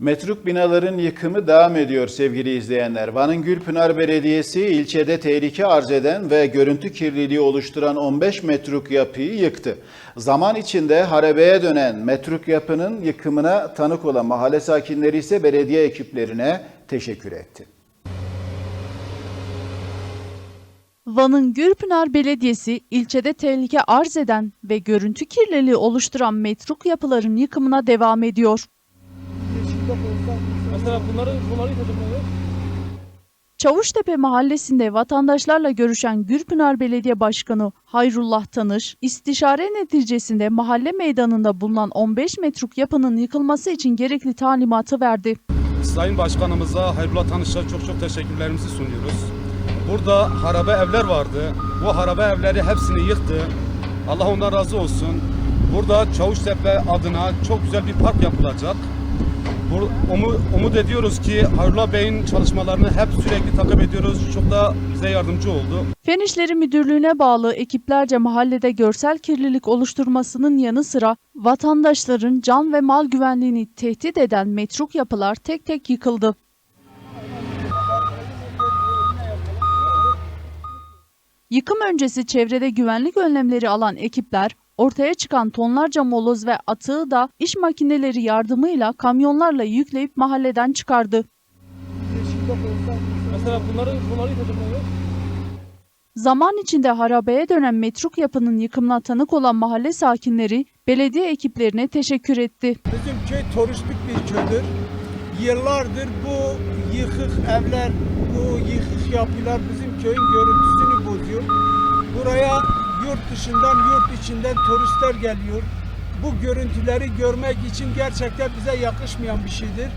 Metruk binaların yıkımı devam ediyor sevgili izleyenler. Van'ın Gülpınar Belediyesi ilçede tehlike arz eden ve görüntü kirliliği oluşturan 15 metruk yapıyı yıktı. Zaman içinde harabeye dönen metruk yapının yıkımına tanık olan mahalle sakinleri ise belediye ekiplerine teşekkür etti. Van'ın Gürpınar Belediyesi ilçede tehlike arz eden ve görüntü kirliliği oluşturan metruk yapıların yıkımına devam ediyor. Mesela bunları bunları yıkacaklar. Çavuştepe mahallesinde vatandaşlarla görüşen Gürpınar Belediye Başkanı Hayrullah Tanış, istişare neticesinde mahalle meydanında bulunan 15 metruk yapının yıkılması için gerekli talimatı verdi. Sayın Başkanımıza Hayrullah Tanış'a çok çok teşekkürlerimizi sunuyoruz. Burada harabe evler vardı. Bu harabe evleri hepsini yıktı. Allah ondan razı olsun. Burada Çavuştepe adına çok güzel bir park yapılacak. Umut ediyoruz ki Hayrullah Bey'in çalışmalarını hep sürekli takip ediyoruz. Çok da bize yardımcı oldu. Fen İşleri Müdürlüğü'ne bağlı ekiplerce mahallede görsel kirlilik oluşturmasının yanı sıra vatandaşların can ve mal güvenliğini tehdit eden metruk yapılar tek tek yıkıldı. Yıkım öncesi çevrede güvenlik önlemleri alan ekipler ortaya çıkan tonlarca moloz ve atığı da iş makineleri yardımıyla kamyonlarla yükleyip mahalleden çıkardı. Mesela bunları bunları yıkacaklar. Zaman içinde harabeye dönen metruk yapının yıkımına tanık olan mahalle sakinleri belediye ekiplerine teşekkür etti. Bizim köy turistik bir köydür. Yıllardır bu yıkık evler, bu yıkık yapılar bizim köyün görüntüsünü bozuyor. Buraya yurt dışından, yurt içinden turistler geliyor. Bu görüntüleri görmek için gerçekten bize yakışmayan bir şeydir.